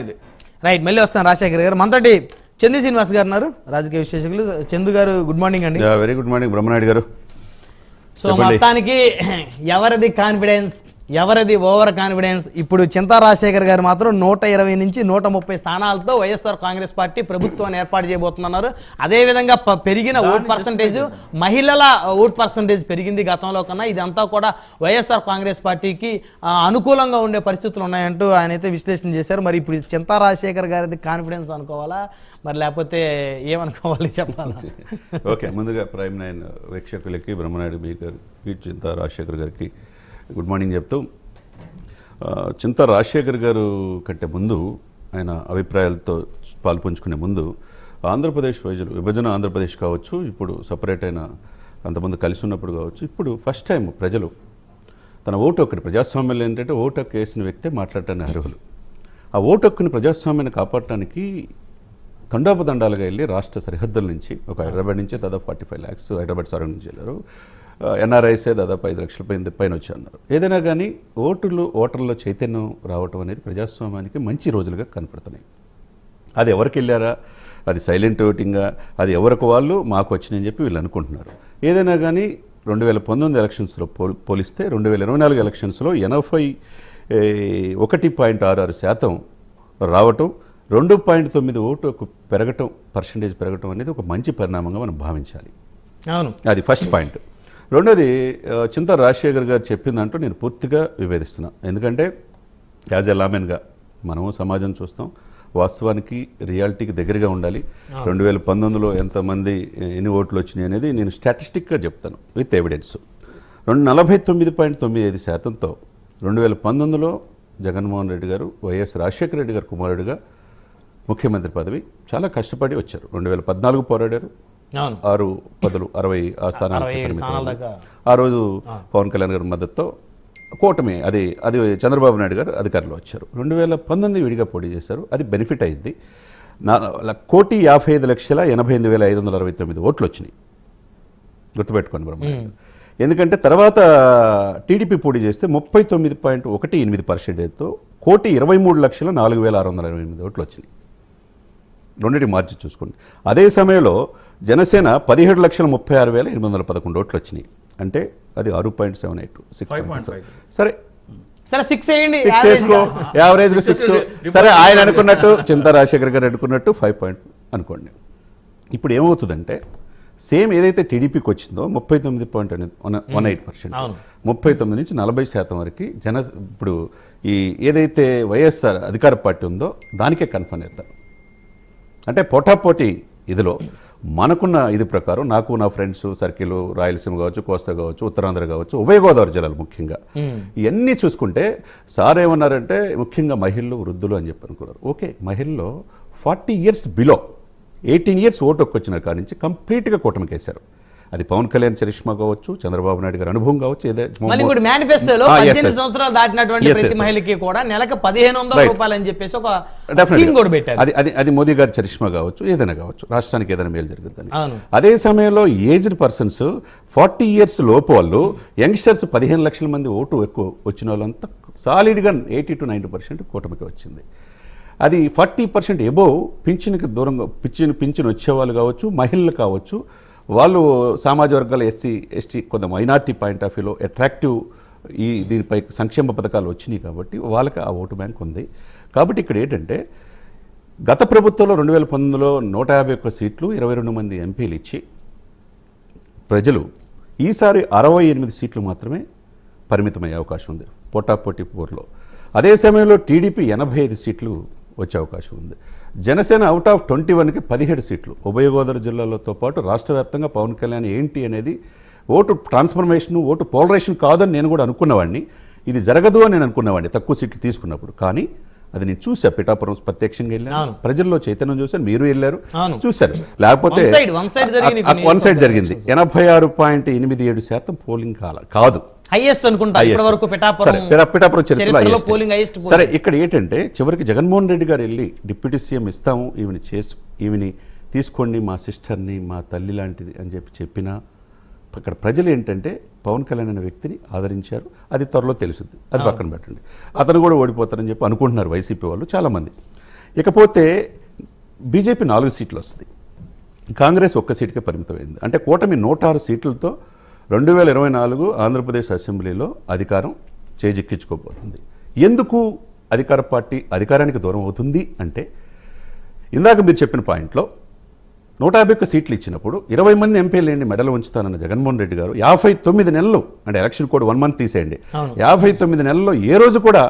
ఇది. రైట్ మళ్ళీ వస్తాను రాజశేఖర్ గారు. మనతోటి చందు శ్రీనివాస్ గారు ఉన్నారు. రాజకీయ విశ్లేషకులు. చందు గారు గుడ్ మార్నింగ్ అండి. Very good morning Brahmanaidu garu. So. మొత్తానికి ఎవరిది కాన్ఫిడెన్స్ ఎవరిది ఓవర్ కాన్ఫిడెన్స్? ఇప్పుడు చింతా రాజశేఖర్ గారు మాత్రం నూట ఇరవై నుంచి నూట ముప్పై స్థానాలతో వైఎస్ఆర్ కాంగ్రెస్ పార్టీ ప్రభుత్వాన్ని ఏర్పాటు చేయబోతున్నారు. అదేవిధంగా పెరిగిన ఓట్ పర్సంటేజ్ మహిళల ఓట్ పర్సంటేజ్ పెరిగింది గతంలో కన్నా. ఇదంతా కూడా వైఎస్ఆర్ కాంగ్రెస్ పార్టీకి అనుకూలంగా ఉండే పరిస్థితులు ఉన్నాయంటూ ఆయన అయితే విశ్లేషణ చేశారు. మరి ఇప్పుడు చింతా రాజశేఖర్ గారిది కాన్ఫిడెన్స్ అనుకోవాలా? మరి లేకపోతే ఏమనుకోవాలి చెప్పాలా? ఓకే ముందుగా ప్రైమ్ నైన్ వీక్షకులకి బ్రహ్మనాయుడు మీ గారికి చింత రాజశేఖర్ గారికి గుడ్ మార్నింగ్ చెప్తూ చింత రాజశేఖర్ గారు కంటే ముందు ఆయన అభిప్రాయాలతో పాల్పంచుకునే ముందు ఆంధ్రప్రదేశ్ ప్రజలు విభజన ఆంధ్రప్రదేశ్ కావచ్చు ఇప్పుడు సపరేట్ అయిన అంతమంది కలిసి ఉన్నప్పుడు కావచ్చు ఇప్పుడు ఫస్ట్ టైం ప్రజలు తన ఓటు హక్కుని ప్రజాస్వామ్యంలో ఏంటంటే ఓటు హక్కు వేసిన వ్యక్తే మాట్లాడటానికి అర్హులు. ఆ ఓటు హక్కుని ప్రజాస్వామ్యాన్ని కాపాడటానికి తండోపదండాలుగా వెళ్ళి రాష్ట్ర సరిహద్దుల నుంచి ఒక హైదరాబాద్ నుంచి దాదాపు forty five lakhs Hyderabad surround నుంచి వెళ్ళారు ఎన్ఆర్ఐసే దాదాపు ఐదు లక్షల పైన పైన వచ్చి అన్నారు ఏదైనా కానీ ఓటులు ఓటర్ల చైతన్యం రావటం అనేది ప్రజాస్వామ్యానికి మంచి రోజులుగా కనపడుతున్నాయి. అది ఎవరికి వెళ్ళారా? అది సైలెంట్ ఓటింగా? అది ఎవరికి వాళ్ళు? మాకు వచ్చినాయని చెప్పి వీళ్ళు అనుకుంటున్నారు. ఏదైనా కానీ రెండు వేల పంతొమ్మిది ఎలక్షన్స్లో పోల్ పోలిస్తే రెండు వేల ఇరవై నాలుగు ఎలక్షన్స్లో ఎనభై ఒకటి పాయింట్ ఆరు ఆరు శాతం రావటం రెండు పాయింట్ తొమ్మిది ఓటు పెరగటం పర్సంటేజ్ పెరగటం అనేది ఒక మంచి పరిణామంగా మనం భావించాలి. అవును. అది ఫస్ట్ పాయింట్. రెండోది చింత రాజశేఖర్ గారు చెప్పిందంటూ నేను పూర్తిగా విభేదిస్తున్నా. ఎందుకంటే యాజ్ ఎ లామెన్గా మనము సమాజం చూస్తాం వాస్తవానికి రియాలిటీకి దగ్గరగా ఉండాలి. రెండు వేల పంతొమ్మిదిలో ఎంతమంది ఎన్ని ఓట్లు వచ్చినాయి అనేది నేను స్టాటిస్టిక్గా చెప్తాను విత్ ఎవిడెన్స్ రెండు నలభై తొమ్మిది పాయింట్ తొమ్మిది ఐదు శాతంతో రెండు వేల పంతొమ్మిదిలో జగన్మోహన్ రెడ్డి గారు వైఎస్ రాజశేఖర రెడ్డి గారు కుమారుడిగా ముఖ్యమంత్రి పదవి చాలా కష్టపడి వచ్చారు. రెండు వేల పద్నాలుగు పోరాడారు. ఆరు పదులు అరవై స్థానాల ఆ రోజు పవన్ కళ్యాణ్ గారి మద్దతుతో కూటమి అది అది చంద్రబాబు నాయుడు గారు అధికారంలో వచ్చారు. రెండు వేల పంతొమ్మిది విడిగా పోటీ చేశారు. అది బెనిఫిట్ అయింది. నా కోటి యాభై ఐదు లక్షల ఎనభై ఎనిమిది వేల ఐదు వందల అరవై తొమ్మిది ఓట్లు వచ్చినాయి. గుర్తుపెట్టుకోండి బ్రహ్మ ఎందుకంటే తర్వాత టీడీపీ పోటీ చేస్తే ముప్పై తొమ్మిది పాయింట్ ఒకటి ఎనిమిది పర్సెంటేజ్తో కోటి ఇరవై మూడు లక్షల నాలుగు వేల ఆరు వందల ఇరవై ఎనిమిది ఓట్లు వచ్చినాయి. రెండింటి మార్చి చూసుకోండి. అదే సమయంలో జనసేన పదిహేడు లక్షల ముప్పై ఆరు వేల ఎనిమిది వందల పదకొండు ఓట్లు వచ్చినాయి. అంటే అది ఆరు పాయింట్ సెవెన్ ఎయిట్ సిక్స్ సరే. సరే సిక్స్ వేయండి. యావరేజ్ సరే ఆయన అనుకున్నట్టు చింతా రాజశేఖర్ గారు అనుకున్నట్టు ఫైవ్ పాయింట్ అనుకోండి. ఇప్పుడు ఏమవుతుందంటే సేమ్ ఏదైతే టీడీపీకి వచ్చిందో ముప్పై తొమ్మిది పాయింట్ వన్ ఎయిట్ పర్సెంట్. అవును. ముప్పై తొమ్మిది నుంచి నలభై శాతం వరకు జన ఇప్పుడు ఈ ఏదైతే వైఎస్ఆర్ అధికార పార్టీ ఉందో దానికే కన్ఫర్మ్ అవుతారు అంటే పోటాపోటీ ఇదిలో మనకున్న ఇది ప్రకారం నాకు నా ఫ్రెండ్స్ సర్కిల్ రాయలసీమ కావచ్చు కోస్తా కావచ్చు ఉత్తరాంధ్ర కావచ్చు ఉభయ గోదావరి జిల్లాలు ముఖ్యంగా. ఇవన్నీ చూసుకుంటే సార్ ఏమన్నారంటే ముఖ్యంగా మహిళలు వృద్ధులు అని చెప్పి అనుకున్నారు. Okay మహిళలో forty years below eighteen years vote వచ్చిన కాడి నుంచి కంప్లీట్గా కూటమికేశారు. అది పవన్ కళ్యాణ్ చరిష్మా కావచ్చు చంద్రబాబు నాయుడు గారి అనుభవం కావచ్చు మేనిఫెస్టోలో పద్దెనిమిది. సంవత్సరాలు దాటినటువంటి ప్రతి. మహిళకి కూడా నెలకు పదిహేను వందల. రూపాయలు అని చెప్పేసి ఒక కూడా పెట్టారు అది అది అది మోదీ గారి చరిష్మా కావచ్చు ఏదైనా కావచ్చు రాష్ట్రానికి ఏదైనా మేలు జరుగుతుంది. అదే సమయంలో ఏజ్డ్ పర్సన్స్ ఫార్టీ ఇయర్స్ లోపు వాళ్ళు యంగ్స్టర్స్ పదిహేను లక్షల మంది ఓటు ఎక్కువ వచ్చిన వాళ్ళంతా సాలిడ్గా ఎయిటీ టు నైంటీ పర్సెంట్ కూటమికి వచ్చింది అది ఫార్టీ పర్సెంట్ ఎబోవ్ పింఛన్కి దూరంగా పింఛన్ పింఛన్ వచ్చేవాళ్ళు కావచ్చు మహిళలు కావచ్చు వాళ్ళు సామాజిక వర్గాల ఎస్సీ ఎస్టీ కొంత మైనార్టీ పాయింట్ ఆఫ్ వ్యూలో అట్రాక్టివ్ ఈ దీనిపై సంక్షేమ పథకాలు వచ్చినాయి కాబట్టి వాళ్ళకి ఆ ఓటు బ్యాంక్ ఉంది. కాబట్టి ఇక్కడ ఏంటంటే గత ప్రభుత్వంలో రెండు వేల పంతొమ్మిదిలో నూట యాభై ఒక్క సీట్లు ఇరవై రెండు మంది ఎంపీలు ఇచ్చి ప్రజలు ఈసారి అరవై ఎనిమిది సీట్లు మాత్రమే పరిమితమయ్యే అవకాశం ఉంది. పోటాపోటీ పోర్లో. అదే సమయంలో టీడీపీ ఎనభై ఐదు సీట్లు వచ్చే అవకాశం ఉంది. జనసేన అవుట్ ఆఫ్ ట్వంటీ వన్కి పదిహేడు సీట్లు. ఉభయ గోదావరి జిల్లాలతో పాటు రాష్ట్ర వ్యాప్తంగా పవన్ కళ్యాణ్ ఏంటి అనేది ఓటు ట్రాన్స్ఫర్మేషన్ ఓటు పోలరైజేషన్ కాదని నేను కూడా అనుకున్నవాడిని. ఇది జరగదు అని నేను అనుకున్నవాడిని తక్కువ సీట్లు తీసుకున్నప్పుడు. కానీ అది నేను చూసా పిఠాపురం ప్రత్యక్షంగా వెళ్ళాను. ప్రజల్లో చైతన్యం చూశాను. మీరు వెళ్ళారు. చూశారు. లేకపోతే వన్ సైడ్ జరిగింది. ఎనభై ఆరు పాయింట్ ఎనిమిది ఏడు శాతం పోలింగ్ కాల కాదు. హైయెస్ట్ అనుకుంటా. ఇప్పటి వరకు సరే, పిఠాపురం పిఠా- పిఠాపురం చరిత్రలో. పోలింగ్ హైయెస్ట్ సరే ఇక్కడ ఏంటంటే చివరికి జగన్మోహన్ రెడ్డి గారు వెళ్ళి డిప్యూటీ సీఎం ఇస్తాము ఈవిని చేసు ఈవిని తీసుకోండి మా సిస్టర్ని మా తల్లి లాంటిది అని చెప్పి చెప్పినా ఇక్కడ ప్రజలు ఏంటంటే పవన్ కళ్యాణ్ అనే వ్యక్తిని ఆదరించారు. అది త్వరలో తెలుస్తుంది అది పక్కన పెట్టండి. అతను కూడా ఓడిపోతారని చెప్పి అనుకుంటున్నారు వైసీపీ వాళ్ళు చాలామంది. ఇకపోతే బీజేపీ నాలుగు సీట్లు వస్తుంది కాంగ్రెస్ ఒక్క సీటుకే పరిమితమైంది. అంటే కూటమి నూట ఆరు సీట్లతో రెండు వేల ఇరవై నాలుగు ఆంధ్రప్రదేశ్ అసెంబ్లీలో అధికారం చేజిక్కించుకోబోతుంది ఎందుకు అధికార పార్టీ అధికారానికి దూరం అవుతుంది అంటే ఇందాక మీరు చెప్పిన పాయింట్లో నూట యాభై ఒక్క సీట్లు ఇచ్చినప్పుడు ఇరవై మంది ఎంపీలేండి మెడలు ఉంచుతానన్న జగన్మోహన్ రెడ్డి గారు యాభై తొమ్మిది నెలలు అంటే ఎలక్షన్ కోడ్ వన్ మంత్ తీసేయండి. యాభై తొమ్మిది నెలల్లో ఏ రోజు కూడా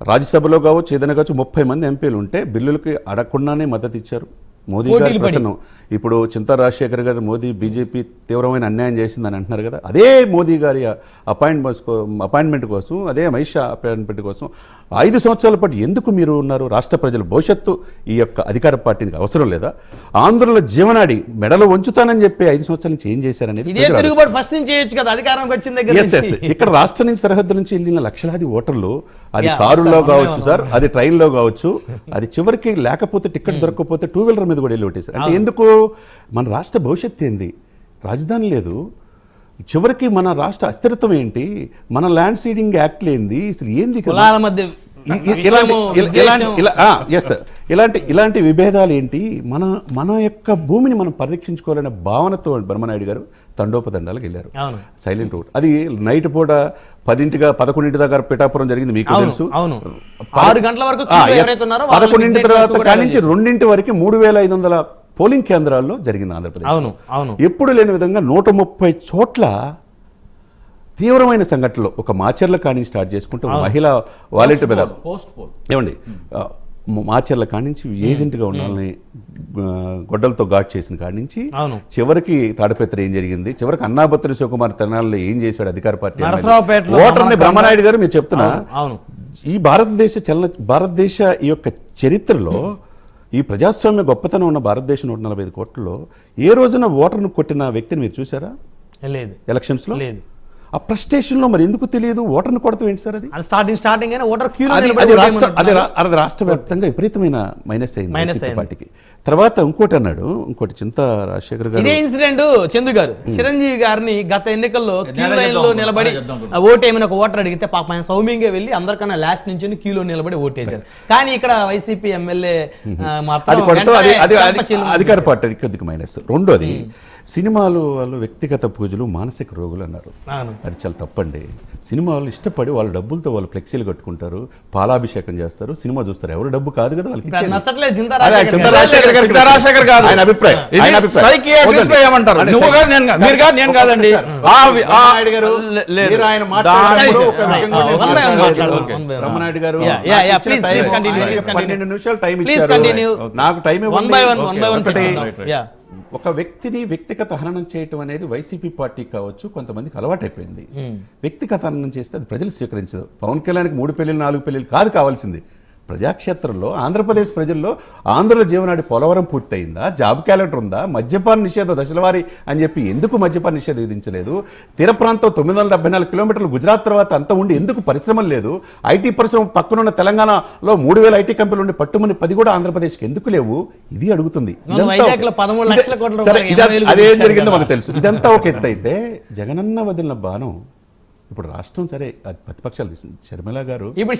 రాజ్యసభలో కావచ్చు ఏదైనా కావచ్చు ముప్పై మంది ఎంపీలు ఉంటే బిల్లులకి అడగకుండానే మద్దతు ఇచ్చారు మోదీ గారి. ప్రసన్నం ఇప్పుడు చింతా రాజశేఖర్ గారు మోదీ బీజేపీ తీవ్రమైన అన్యాయం చేసిందని అంటున్నారు కదా. అదే మోదీ గారి అపాయింట్మెంట్స్ అపాయింట్మెంట్ కోసం అదే అమిత్ షా అపాయింట్మెంట్ కోసం ఐదు సంవత్సరాల పాటు ఎందుకు మీరు ఉన్నారు? రాష్ట్ర ప్రజల భవిష్యత్తు ఈ యొక్క అధికార పార్టీకి అవసరం లేదా? ఆంధ్రుల జీవనాడి మెడలు వంచుతానని చెప్పి ఐదు సంవత్సరాల నుంచి ఏం చేశారనేది ఫస్ట్ నుంచి కదా అధికారంకి వచ్చిన దగ్గర. ఇక్కడ రాష్ట్రం నుంచి సరిహద్దు నుంచి వెళ్ళిన లక్షలాది ఓటర్లు అది కారులో కావచ్చు సార్ అది ట్రైన్లో కావచ్చు అది చివరికి లేకపోతే టికెట్ దొరకకపోతే టూ వీలర్ మీద కూడా వెళ్ళి ఓటేశారు అంటే ఎందుకు? మన రాష్ట్ర భవిష్యత్తు ఏంది? రాజధాని లేదు. చివరికి మన రాష్ట్ర అస్థిరత్వం ఏంటి? మన ల్యాండ్ సీడింగ్ యాక్ట్ ఏంది అసలు ఏంది కదా? కులాల మధ్య ఎస్ ఇలాంటి ఇలాంటి విభేదాలు ఏంటి? మన మన యొక్క భూమిని మనం పరిరక్షించుకోవాలనే భావనతో బ్రహ్మనాయుడు గారు తండోపతండాలకు వెళ్ళారు. సైలెంట్ రూట్ అది నైట్ పూట పదింటిగా పదకొండింటి దాకా పిఠాపురం జరిగింది మీకు తెలుసు. ఆరు గంటల వరకు పదకొండింటి తర్వాత కానించి రెండింటి వరకు మూడు వేల ఐదు వందల పోలింగ్ కేంద్రాల్లో జరిగింది ఆంధ్రప్రదేశ్. అవును అవును. ఎప్పుడు లేని విధంగా నూట ముప్పై చోట్ల తీవ్రమైన సంఘటనలు. ఒక మాచర్ల కానీ స్టార్ట్ చేసుకుంటే మహిళా వాలంటీర్ మీద పోస్ట్ పోల్ ఏమండి? మాచర్ల కానించి ఏజెంట్గా ఉండాలని గొడ్డలతో ఘాట్ చేసిన కాడి నుంచి. చివరికి తాడిపత్రి ఏం జరిగింది? చివరికి అన్నాభత్రి శివకుమార్ తెనాల్లో ఏం చేశాడు అధికార పార్టీ ఓటర్ని బ్రహ్మనాయుడు గారు మీరు చెప్తున్నా ఈ భారతదేశ చలన భారతదేశ ఈ యొక్క చరిత్రలో ఈ ప్రజాస్వామ్య గొప్పతనం ఉన్న భారతదేశం నూట నలభై ఐదు కోట్లలో ఏ రోజున ఓటర్ను కొట్టిన వ్యక్తిని మీరు చూసారా లేదు. ఎలక్షన్స్లో? లేదు. ఆ ప్రస్టేషన్లో మరి ఎందుకు తెలియదు? ఓటర్ని కొడతాం ఏంటి సార్ అది? అది స్టార్టింగ్ స్టార్టింగ్ అయినా ఓటర్ క్యూలో అది నిలబడి అది రాష్ట్ర వ్యాప్తంగా విపరీతమైన మైనస్ అయింది మైనస్. పార్టీకి. తర్వాత ఇంకోటి అన్నాడు ఇంకోటి చింత రాజశేఖర్ గారు. ఇదే ఇన్సిడెంట్ చందు గారు. చిరంజీవి గారిని గత ఎన్నికల్లో క్యూ లైన్లో నిలబడి నేనే చెప్దాం ఆ ఓటు ఏమైనా ఒక ఓటర్ అడిగితే పాప ఆయన సౌమ్యంగా వెళ్ళి అందరికన్నా లాస్ట్ నుంచి క్యూలో నిలబడి ఓటేశారు కానీ ఇక్కడ వైసీపీ ఎమ్మెల్యే మాత్రం అది అది చెంపచిల్లుమంది. అధికార పార్టీకి కొద్దిగా మైనస్ రెండోది సినిమాలు వాళ్ళు వ్యక్తిగత పూజలు మానసిక రోగులు అన్నారు. అది చాలా తప్పండి. సినిమా వాళ్ళు ఇష్టపడి వాళ్ళ డబ్బులతో వాళ్ళు ఫ్లెక్సీలు కట్టుకుంటారు పాలాభిషేకం చేస్తారు సినిమా చూస్తారు. ఎవరు డబ్బు కాదు కదా వాళ్ళకి అభిప్రాయం. గారు. పన్నెండు నిమిషాలు టైం ఇచ్చారు. నాకు టైం ఒకటి, యా ఒక వ్యక్తిని వ్యక్తిగత హననం చేయటం అనేది వైసీపీ పార్టీ కావచ్చు కొంతమందికి అలవాటైపోయింది. వ్యక్తిగత హననం చేస్తే అది ప్రజలు స్వీకరించదు. పవన్ కళ్యాణ్కి మూడు పెళ్ళిళ్ళు నాలుగు పెళ్ళిళ్ళు కాదు కావాల్సింది. ప్రజాక్షేత్రంలో ఆంధ్రప్రదేశ్ ప్రజల్లో ఆంధ్రుల జీవనాడి పోలవరం పూర్తయిందా? జాబ్ క్యాలెండర్ ఉందా? మద్యపాన నిషేధ దశలవారి అని చెప్పి ఎందుకు మద్యపాన నిషేధం విధించలేదు? తీర ప్రాంతం తొమ్మిది వందల డెబ్బై నాలుగు కిలోమీటర్లు గుజరాత్ తర్వాత అంత ఉండి ఎందుకు పరిశ్రమలు లేదు? ఐటీ పరిశ్రమ పక్కనున్న తెలంగాణలో మూడు వేల ఐటీ కంపెనీలు ఉండి పట్టుమని పది కూడా ఆంధ్రప్రదేశ్కి ఎందుకు లేవు? ఇది అడుగుతుంది. అవును, ఇదంతా- వైజాగ్లో 13 లక్షల ఇదే- కోట్ల సరే, రూపాయలు ఇదా- ఎనభై వేలు అదేం జరిగిందో. మనకు తెలుసు. ఇదంతా ఒక ఎత్తు అయితే జగనన్న వదిలిన బాణం ఇప్పుడు రాష్ట్రం సరే ప్రతిపక్షాలు తీసింది. శర్మిల గారు ఇప్పుడు